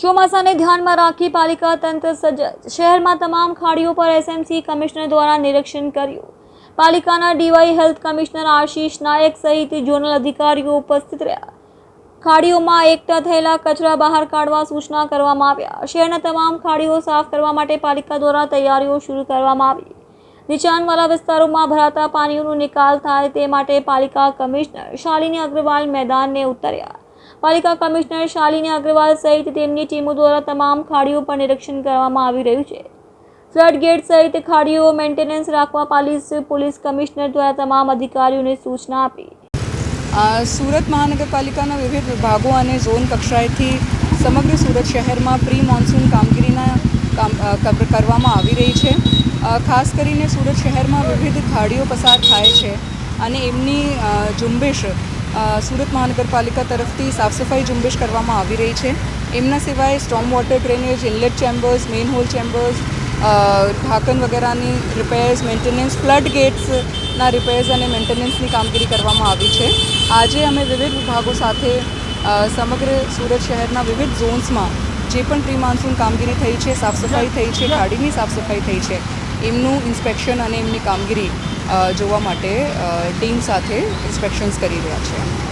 ચોમાસાને ધ્યાનમાં રાખી પાલિકા તંત્ર સજ્જ શહેરમાં તમામ ખાડીઓ પર એસએમસી કમિશનર દ્વારા નિરીક્ષણ કર્યું. પાલિકાના DY health commissioner Ashish Nayak સહિત ઝોનલ અધિકારીઓ ઉપસ્થિત રહ્યા. ખાડીઓમાં એકઠા થયેલા કચરા બહાર કાઢવા સૂચના કરવામાં આવ્યા. શહેરના તમામ ખાડીઓ સાફ કરવા માટે પાલિકા દ્વારા તૈયારીઓ શરૂ કરવામાં આવી. નીચાણવાળા વિસ્તારોમાં ભરાતા પાણીઓનો નિકાલ થાય તે માટે પાલિકા કમિશનર શાલિની અગ્રવાલ મેદાનને ઉતર્યા. પાલિકા કમિશનર શાલિની અગ્રવાલ સહિત તેમની ટીમો દ્વારા તમામ ખાડીઓ પર નિરીક્ષણ કરવામાં આવી રહ્યું છે. ફ્લડ ગેટ સહિત ખાડીઓ મેન્ટેનન્સ રાખવા પાલિસ, પોલીસ કમિશનર દ્વારા તમામ અધિકારીઓને સૂચના આપી. સુરત મહાનગરપાલિકાના વિવિધ વિભાગો અને ઝોન કક્ષાએથી સમગ્ર સુરત શહેરમાં પ્રી મોન્સૂન કામગીરીના કામ કરવામાં આવી રહી છે. ખાસ કરીને સુરત શહેરમાં વિવિધ ખાડીઓ પસાર થાય છે અને એમની ઝુંબેશ સુરત મહાનગરપાલિકા તરફથી સાફ સફાઈ ઝુંબેશ કરવામાં આવી રહી છે. એમના સિવાય storm water drainage inlet chambers main hole chambers ઢાંકન વગેરેની રિપેર્સ મેન્ટેનન્સ ફ્લડ ગેટ્સના રિપેર્સ અને મેન્ટેનન્સની કામગીરી કરવામાં આવી છે. આજે અમે વિવિધ વિભાગો સાથે સમગ્ર સુરત શહેરના વિવિધ ઝોન્સમાં જે પણ પ્રી માન્સૂન કામગીરી થઈ છે સાફ સફાઈ થઈ છે, ગાડીની સાફ સફાઈ થઈ છે, એમનું ઇન્સ્પેક્શન અને એમની કામગીરી જોવા માટે ટીમ સાથે ઇન્સ્પેક્શન્સ કરી રહ્યા છે.